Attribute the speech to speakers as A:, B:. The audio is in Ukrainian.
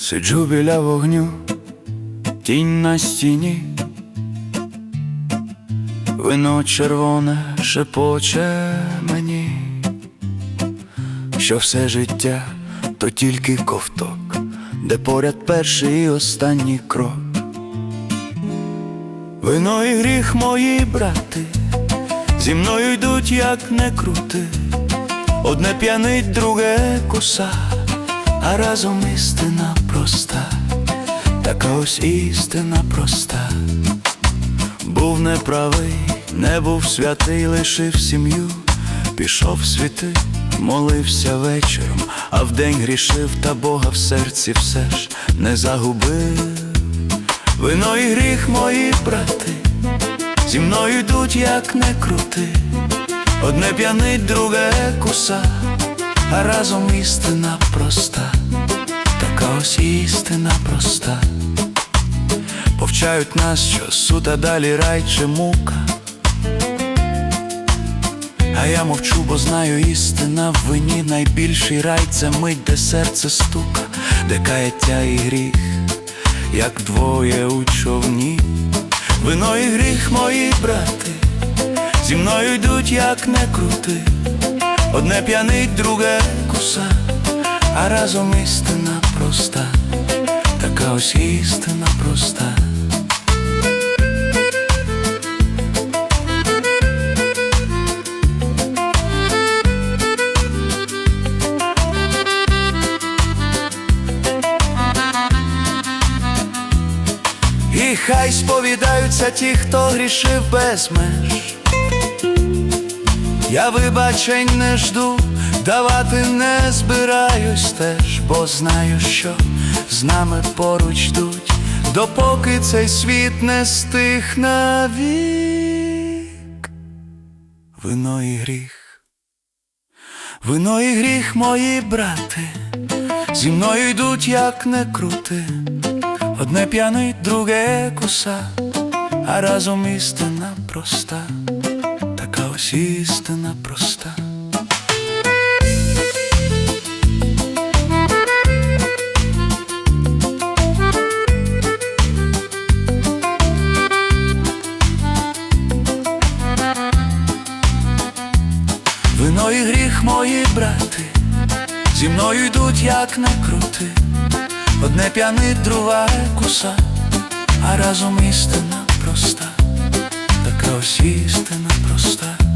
A: Сиджу біля вогню, тінь на стіні, вино червоне шепоче мені, що все життя то тільки ковток, де поряд перший і останній крок. Вино і гріх мої брати, зі мною йдуть, як не крути, одне п'янить, друге куса, а разом істина проста, така ось істина проста. Був неправий, не був святий, лишив сім'ю, пішов світи, молився вечором, а вдень грішив, та Бога в серці все ж не загубив. Вино і гріх мої брати, зі мною йдуть, як не крути, одне п'янить, друге куса, а разом істина проста, ось істина проста. Повчають нас, що сута далі рай чи мука. А я мовчу, бо знаю істина в вині найбільший рай це мить, де серце стука, де каяття і гріх, як двоє у човні. Вино і гріх, мої брати, зі мною йдуть, як не крути. Одне п'янить, друге куса, а разом істина проста, така ось істина проста. І хай сповідаються ті, хто грішив без меж. Я вибачень не жду, давати не збираюсь теж, бо знаю, що з нами поруч йдуть, допоки цей світ не стих навік. Вино і гріх, вино і гріх, мої брати, зі мною йдуть, як не крути. Одне п'янить, друге коса, а разом істина проста, така ось істина проста. Гріх, мої брати, зі мною йдуть, як не крути. Одне п'янить, друга куса, а разом істина проста, така ось істина проста.